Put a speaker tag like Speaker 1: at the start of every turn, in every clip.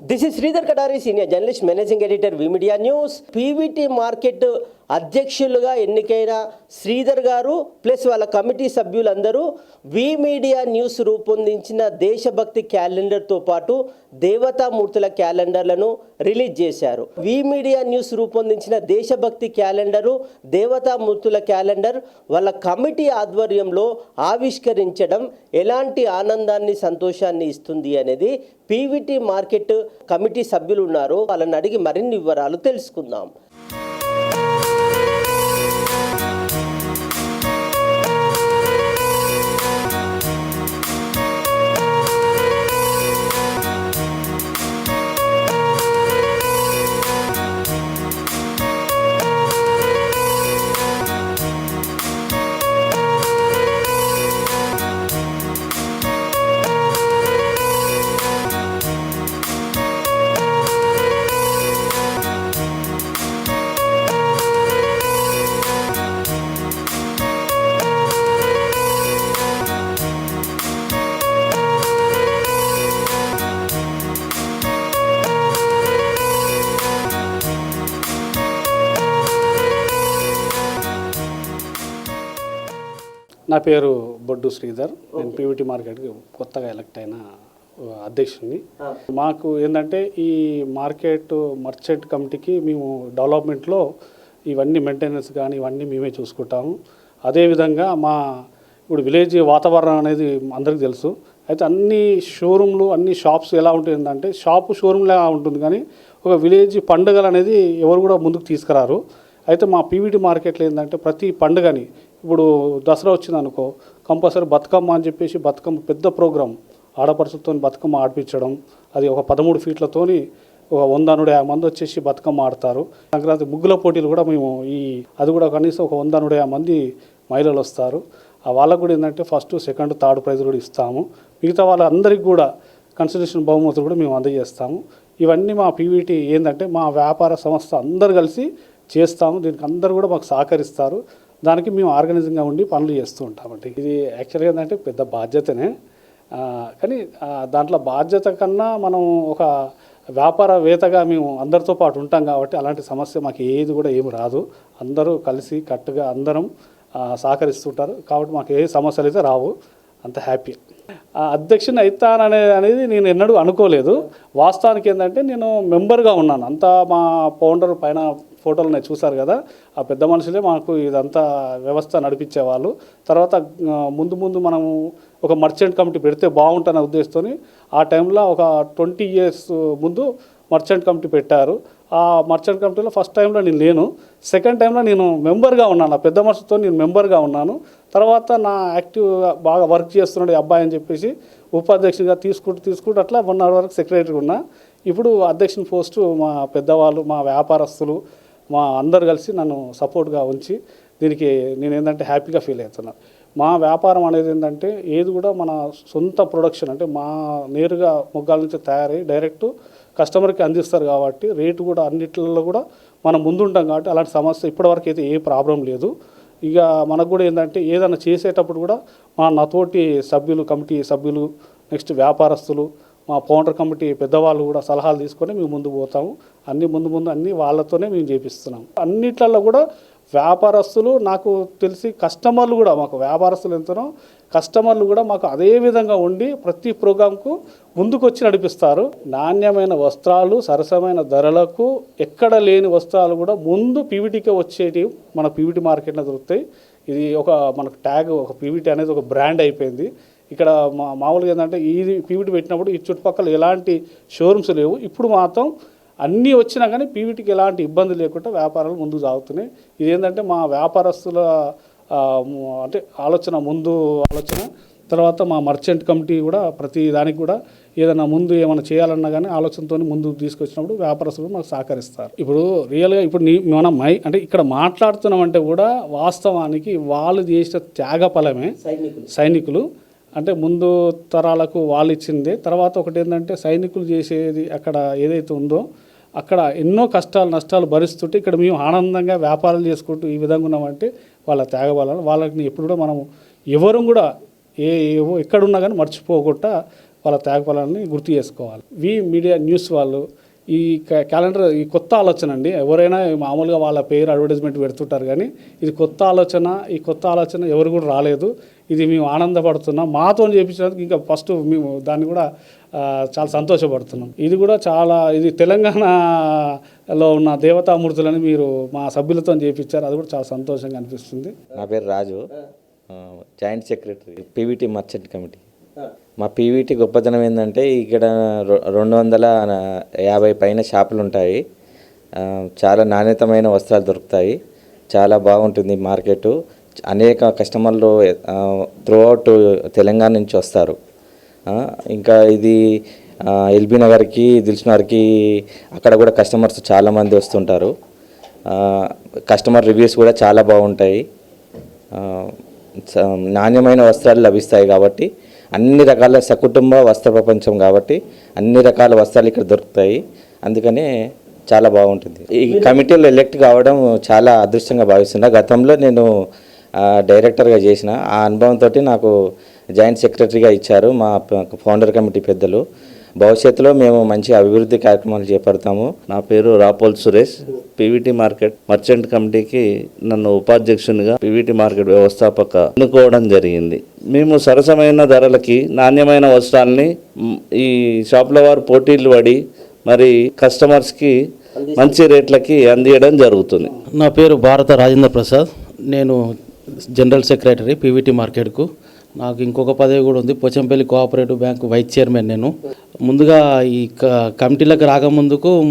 Speaker 1: This is Sridhar Kadari, Senior Journalist, Managing Editor, V Media News. PVT market అధ్యక్షులుగా ఎన్నికైన శ్రీధర్ గారు plus వాళ్ళ committee సభ్యులందరూ వి మీడియా న్యూస్ రూపొందించిన దేశభక్తి క్యాలెండర్తో పాటు దేవతామూర్తుల క్యాలెండర్లను రిలీజ్ చేశారు. వి మీడియా న్యూస్ రూపొందించిన దేశభక్తి క్యాలెండరు దేవతామూర్తుల క్యాలెండర్ వాళ్ళ కమిటీ ఆధ్వర్యంలో ఆవిష్కరించడం ఎలాంటి ఆనందాన్ని సంతోషాన్ని ఇస్తుంది అనేది పీవీటీ మార్కెట్ కమిటీ సభ్యులు ఉన్నారు. వాళ్ళని అడిగి మరిన్ని వివరాలు తెలుసుకుందాం.
Speaker 2: నా పేరు బొడ్డు శ్రీధర్. నేను పీవీటీ మార్కెట్కి కొత్తగా ఎలక్ట్ అయిన అధ్యక్షుడిని. మాకు ఏంటంటే ఈ మార్కెట్ మర్చెంట్ కమిటీకి మేము డెవలప్మెంట్లో ఇవన్నీ మెయింటెనెన్స్ కానీ ఇవన్నీ మేమే చూసుకుంటాము. అదేవిధంగా మా ఇప్పుడు విలేజ్ వాతావరణం అనేది అందరికీ తెలుసు. అయితే అన్ని షోరూమ్లు అన్ని షాప్స్ ఎలా ఉంటుందంటే షాపు షోరూమ్లా ఉంటుంది కానీ ఒక విలేజ్ పండుగలు అనేది ఎవరు కూడా ముందుకు తీసుకురారు. అయితే మా పీవీటీ మార్కెట్లో ఏంటంటే ప్రతి పండుగని ఇప్పుడు దసరా వచ్చింది అనుకో కంపల్సరీ బతుకమ్మ అని చెప్పేసి బతుకమ్మ పెద్ద ప్రోగ్రాం. ఆడపడుచులతో బతుకమ్మ ఆడిపించడం అది ఒక పదమూడు ఫీట్లతోని ఒక వంద నుండి యాభై మంది వచ్చేసి బతుకమ్మ ఆడతారు. సంక్రాంతి ముగ్గుల పోటీలు కూడా మేము ఈ అది కూడా కనీసం ఒక వంద నుండి యాభై మంది మహిళలు వస్తారు. ఆ వాళ్ళకు కూడా ఏంటంటే ఫస్ట్ సెకండ్ థర్డ్ ప్రైజ్ కూడా ఇస్తాము. మిగతా వాళ్ళందరికీ కూడా కన్సల్టేషన్ బహుమతులు కూడా మేము అందజేస్తాము. ఇవన్నీ మా పీవీటీ ఏంటంటే మా వ్యాపార సంస్థ అందరు కలిసి చేస్తాము. దీనికి అందరు కూడా మాకు సహకరిస్తారు. దానికి మేము ఆర్గనైజింగ్గా ఉండి పనులు చేస్తూ ఉంటామండి. ఇది యాక్చువల్గా ఏంటంటే పెద్ద బాధ్యతనే. కానీ దాంట్లో బాధ్యత కన్నా మనం ఒక వ్యాపారవేత్తగా మేము అందరితో పాటు ఉంటాం కాబట్టి అలాంటి సమస్య మాకు ఏది కూడా ఏమి రాదు. అందరూ కలిసి కట్టుగా అందరం సహకరిస్తుంటారు. కాబట్టి మాకు ఏ సమస్యలు అయితే రావు. అంత హ్యాపీ. ఆ అధ్యక్షుని అవుతాననే అనేది నేను ఎన్నడూ అనుకోలేదు. వాస్తవానికి ఏంటంటే నేను మెంబర్గా ఉన్నాను. అంతా మా ఫౌండర్ పైన ఫోటోలు నేను చూశారు కదా? ఆ పెద్ద మనుషులే మాకు ఇదంతా వ్యవస్థ నడిపించేవాళ్ళు. తర్వాత ముందు ముందు మనము ఒక మర్చెంట్ కమిటీ పెడితే బాగుంటుందనే ఉద్దేశంతో ఆ టైంలో ఒక ట్వంటీ ఇయర్స్ ముందు మర్చెంట్ కమిటీ పెట్టారు. ఆ మర్చెంట్ కమిటీలో ఫస్ట్ టైంలో నేను లేను. సెకండ్ టైంలో నేను మెంబర్గా ఉన్నాను. ఆ పెద్ద మనుషులతో నేను మెంబర్గా ఉన్నాను. తర్వాత నా యాక్టివ్ బాగా వర్క్ చేస్తున్నాడు అబ్బాయి అని చెప్పేసి ఉపాధ్యక్షుడిగా తీసుకుంటూ తీసుకుంటూ అట్లా వన్ అవర్ వరకు సెక్రటరీ ఉన్నా. ఇప్పుడు అధ్యక్షుని పోస్టు మా పెద్దవాళ్ళు మా వ్యాపారస్తులు మా అందరు కలిసి నన్ను సపోర్ట్గా ఉంచి దీనికి నేను ఏంటంటే హ్యాపీగా ఫీల్ అవుతున్నాను మా వ్యాపారం అనేది ఏంటంటే ఏది కూడా మన సొంత ప్రొడక్షన్ అంటే మా నేరుగా మొగ్గాల నుంచి తయారై డైరెక్ట్ కస్టమర్కి అందిస్తారు కాబట్టి రేటు కూడా అన్నిట్లలో కూడా మనం ముందుంటాం కాబట్టి అలాంటి సమస్య ఇప్పటివరకు అయితే ఏ ప్రాబ్లం లేదు. ఇక మనకు కూడా ఏంటంటే ఏదైనా చేసేటప్పుడు కూడా మా నాతోటి సభ్యులు కమిటీ సభ్యులు నెక్స్ట్ వ్యాపారస్తులు మా ఫౌండర్ కమిటీ పెద్దవాళ్ళు కూడా సలహాలు తీసుకొని మేము ముందు పోతాము. అన్ని ముందు ముందు అన్ని వాళ్ళతోనే మేము చేపిస్తున్నాము. అన్నిట్లలో కూడా వ్యాపారస్తులు నాకు తెలిసి కస్టమర్లు కూడా మాకు వ్యాపారస్తులు ఎంతనో కస్టమర్లు కూడా మాకు అదే విధంగా ఉండి ప్రతి ప్రోగ్రాంకు ముందుకొచ్చి నడిపిస్తారు. నాణ్యమైన వస్త్రాలు సరసమైన ధరలకు ఎక్కడ లేని వస్త్రాలు కూడా ముందు పీవీటీకే వచ్చేటి మన పీవీటీ మార్కెట్లో దొరుకుతాయి. ఇది ఒక మనకు ట్యాగ్ ఒక పీవీటీ అనేది ఒక బ్రాండ్ అయిపోయింది. ఇక్కడ మా మామూలుగా ఏంటంటే ఈ పీవీటీ పెట్టినప్పుడు ఈ చుట్టుపక్కల ఎలాంటి షోరూమ్స్ లేవు. ఇప్పుడు మాత్రం అన్నీ వచ్చినా కానీ పీవీటీకి ఎలాంటి ఇబ్బంది లేకుండా వ్యాపారాలు ముందుకు సాగుతున్నాయి. ఇది ఏంటంటే మా వ్యాపారస్తుల అంటే ఆలోచన ముందు ఆలోచన తర్వాత మా మర్చెంట్ కమిటీ కూడా ప్రతి దానికి కూడా ఏదైనా ముందు ఏమైనా చేయాలన్నా కానీ ఆలోచనతో ముందుకు తీసుకొచ్చినప్పుడు వ్యాపారస్తులు మాకు సహకరిస్తారు. ఇప్పుడు రియల్గా ఇప్పుడు నీ మనం మై అంటే ఇక్కడ మాట్లాడుతున్నామంటే కూడా వాస్తవానికి వాళ్ళు చేసిన త్యాగ ఫలమే
Speaker 1: సైనికులు.
Speaker 2: సైనికులు. అంటే ముందు తరాలకు వాళ్ళు ఇచ్చిందే తర్వాత ఒకటి ఏంటంటే సైనికులు చేసేది అక్కడ ఏదైతే ఉందో అక్కడ ఎన్నో కష్టాలు నష్టాలు భరిస్తుంటే ఇక్కడ మేము ఆనందంగా వ్యాపారాలు చేసుకుంటూ ఈ విధంగా ఉన్నామంటే వాళ్ళ త్యాగబలాలు. వాళ్ళని ఎప్పుడు కూడా మనం ఎవరు కూడా ఏ ఎక్కడున్నా కానీ మర్చిపోకుండా వాళ్ళ త్యాగఫలాన్ని గుర్తు చేసుకోవాలి. వి మీడియా న్యూస్ వాళ్ళు ఈ క- క్యాలెండర్ ఈ కొత్త ఆలోచన అండి. ఎవరైనా మామూలుగా వాళ్ళ పేరు అడ్వర్టైజ్మెంట్ పెడుతుంటారు కానీ ఇది కొత్త ఆలోచన ఈ కొత్త ఆలోచన ఎవరు కూడా రాలేదు. ఇది మేము ఆనందపడుతున్నాం. మాతో చేపించినందుకు ఇంకా ఫస్ట్ మేము దాన్ని కూడా చాలా సంతోషపడుతున్నాం. ఇది కూడా చాలా ఇది తెలంగాణలో ఉన్న దేవతామూర్తులని మీరు మా సభ్యులతో చేపించారు. అది కూడా చాలా సంతోషంగా అనిపిస్తుంది.
Speaker 3: నా పేరు Raju. Joint secretary PVT merchant committee. మా పీవీటీ గొప్పతనం ఏంటంటే ఇక్కడ రెండు వందల యాభై పైన షాపులు ఉంటాయి చాలా నాణ్యతమైన వస్త్రాలు దొరుకుతాయి. చాలా బాగుంటుంది మార్కెట్. అనేక కస్టమర్లు త్రూ అవుట్ తెలంగాణ నుంచి వస్తారు. ఇంకా ఇది ఎల్బీ నగర్కి దిల్సునగర్కి అక్కడ కూడా కస్టమర్స్ చాలామంది వస్తుంటారు. కస్టమర్ రివ్యూస్ కూడా చాలా బాగుంటాయి. నాణ్యమైన వస్త్రాలు లభిస్తాయి కాబట్టి అన్ని రకాల సకుటుంబ వస్త్ర ప్రపంచం కాబట్టి అన్ని రకాల వస్త్రాలు ఇక్కడ దొరుకుతాయి. అందుకనే చాలా బాగుంటుంది. ఈ కమిటీలో ఎలెక్ట్ కావడం చాలా అదృష్టంగా భావిస్తున్నా. గతంలో నేను డైరెక్టర్గా చేసిన ఆ అనుభవంతో నాకు జాయింట్ సెక్రటరీగా ఇచ్చారు మా ఫౌండర్ కమిటీ పెద్దలు. భవిష్యత్తులో మేము మంచి అభివృద్ధి కార్యక్రమాలు చేపడతాము.
Speaker 4: నా పేరు Rapol Suresh. PVT market merchant కమిటీకి నన్ను ఉపాధ్యక్షునిగా పీవీటీ మార్కెట్ వ్యవస్థాపక ఎన్నుకోవడం జరిగింది. మేము సరసమైన ధరలకి నాణ్యమైన వస్త్రాల్ని ఈ షాపుల వారు పోటీలు పడి మరి కస్టమర్స్కి మంచి రేట్లకి అందియడం జరుగుతుంది.
Speaker 5: నా పేరు భారత రాజేంద్ర ప్రసాద్. నేను జనరల్ సెక్రటరీ పీవీటీ మార్కెట్కు. నాకు ఇంకొక పదవి కూడా ఉంది. Pochampalli cooperative bank vice chairman నేను. ముందుగా ఈ క- కమిటీలకు రాకముందుకు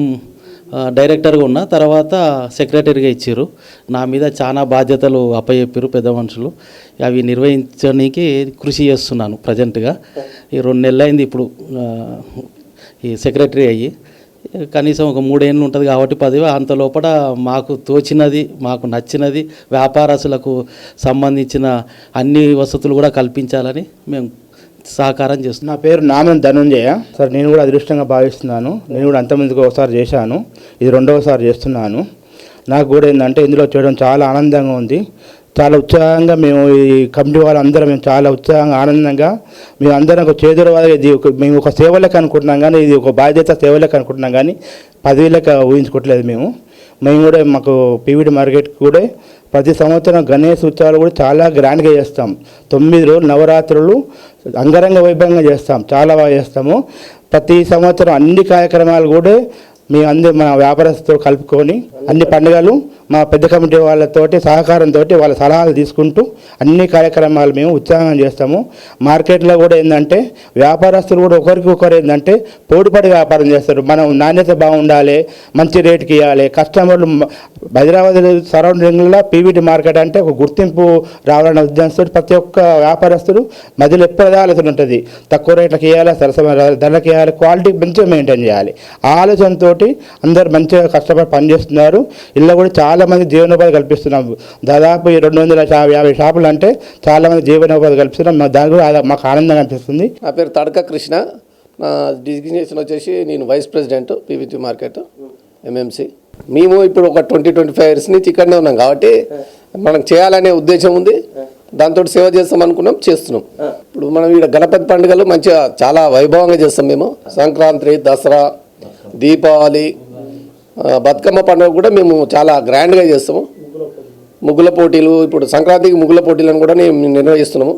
Speaker 5: డైరెక్టర్గా ఉన్నా తర్వాత సెక్రటరీగా ఇచ్చారు. నా మీద చాలా బాధ్యతలు అప్పచెప్పారు పెద్ద మనుషులు. అవి నిర్వహించడానికి కృషి చేస్తున్నాను ప్రజెంట్గా. ఈ రెండు నెలలు అయింది ఇప్పుడు ఈ సెక్రటరీ అయ్యి. కనీసం ఒక మూడేళ్ళు ఉంటుంది కాబట్టి పది అంత లోపల మాకు తోచినది మాకు నచ్చినది వ్యాపారస్తులకు సంబంధించిన అన్ని వసతులు కూడా కల్పించాలని మేము సహకారం చేస్తున్నాం.
Speaker 6: నా పేరు నామన్ ధనుంజయ. సార్ నేను కూడా అదృష్టంగా భావిస్తున్నాను. నేను కూడా అంతమందికి ఒకసారి చేశాను. ఇది రెండవసారి చేస్తున్నాను. నాకు కూడా ఏంటంటే ఇందులో చేయడం చాలా ఆనందంగా ఉంది. చాలా ఉత్సాహంగా మేము ఈ కమిటీ వాళ్ళందరం మేము చాలా ఉత్సాహంగా ఆనందంగా మేము అందరం ఒక చేదురు ఇది ఒక మేము ఒక సేవలకు అనుకుంటున్నాం కానీ ఇది ఒక బాధ్యత సేవలకు అనుకుంటున్నాం కానీ పదవిలకు ఊహించుకోవట్లేదు మేము. మేము కూడా మాకు పీవీడి మార్కెట్ కూడా ప్రతి సంవత్సరం గణేష్ ఉత్సవాలు కూడా చాలా గ్రాండ్గా చేస్తాం. తొమ్మిది రోజులు నవరాత్రులు అంగరంగ వైభవంగా చేస్తాం. చాలా బాగా చేస్తాము. ప్రతి సంవత్సరం అన్ని కార్యక్రమాలు కూడా మేము అందరు మన వ్యాపారస్తులతో కలుపుకొని అన్ని పండుగలు మా పెద్ద కమిటీ వాళ్ళతోటి సహకారంతో వాళ్ళ సలహాలు తీసుకుంటూ అన్ని కార్యక్రమాలు మేము ఉత్సాహం చేస్తాము. మార్కెట్లో కూడా ఏంటంటే వ్యాపారస్తులు కూడా ఒకరికి ఒకరు ఏంటంటే పోటీపడి వ్యాపారం చేస్తారు. మనం నాణ్యత బాగుండాలి మంచి రేటుకి ఇవ్వాలి. కస్టమర్లు హైదరాబాద్ సరౌండింగ్లో పీవీటీ మార్కెట్ అంటే ఒక గుర్తింపు రావాలనే ఉద్దేశంతో ప్రతి ఒక్క వ్యాపారస్తుడు మధ్యలో ఎప్పుడు ఆలోచన ఉంటుంది. తక్కువ రేట్లకు ఇవ్వాలి సరసమైన ధరలకు ఇవ్వాలి క్వాలిటీ మంచిగా మెయింటైన్ చేయాలి. ఆలోచనతోటి అందరు మంచిగా కష్టపడి పనిచేస్తున్నారు. ఇలా కూడా చాలా మంది జీవనోపాధి కల్పిస్తున్నాం. దాదాపు ఈ రెండు వందల యాభై షాపులు అంటే చాలామంది జీవనోపాధి కల్పిస్తున్నాం. మా దాని కూడా మాకు ఆనందంగా అనిపిస్తుంది.
Speaker 7: నా పేరు తడక కృష్ణ. నా డిజిగ్నేషన్ వచ్చేసి నేను vice president PVT market MMC. మేము ఇప్పుడు ఒక ట్వంటీ ట్వంటీ ఫైవ్ ఇయర్స్ నుంచి ఇక్కడనే ఉన్నాం కాబట్టి మనం చేయాలనే ఉద్దేశం ఉంది. దాంతో సేవ చేస్తాం అనుకున్నాం చేస్తున్నాం. ఇప్పుడు మనం ఇక్కడ గణపతి పండుగలు మంచిగా చాలా వైభవంగా చేస్తాం మేము. సంక్రాంతి దసరా దీపావళి బతుకమ్మ పండుగ కూడా మేము చాలా గ్రాండ్గా చేస్తాము. ముగ్గుల పోటీలు ఇప్పుడు సంక్రాంతికి ముగ్గుల పోటీలను కూడా మేము నిర్వహిస్తున్నాము.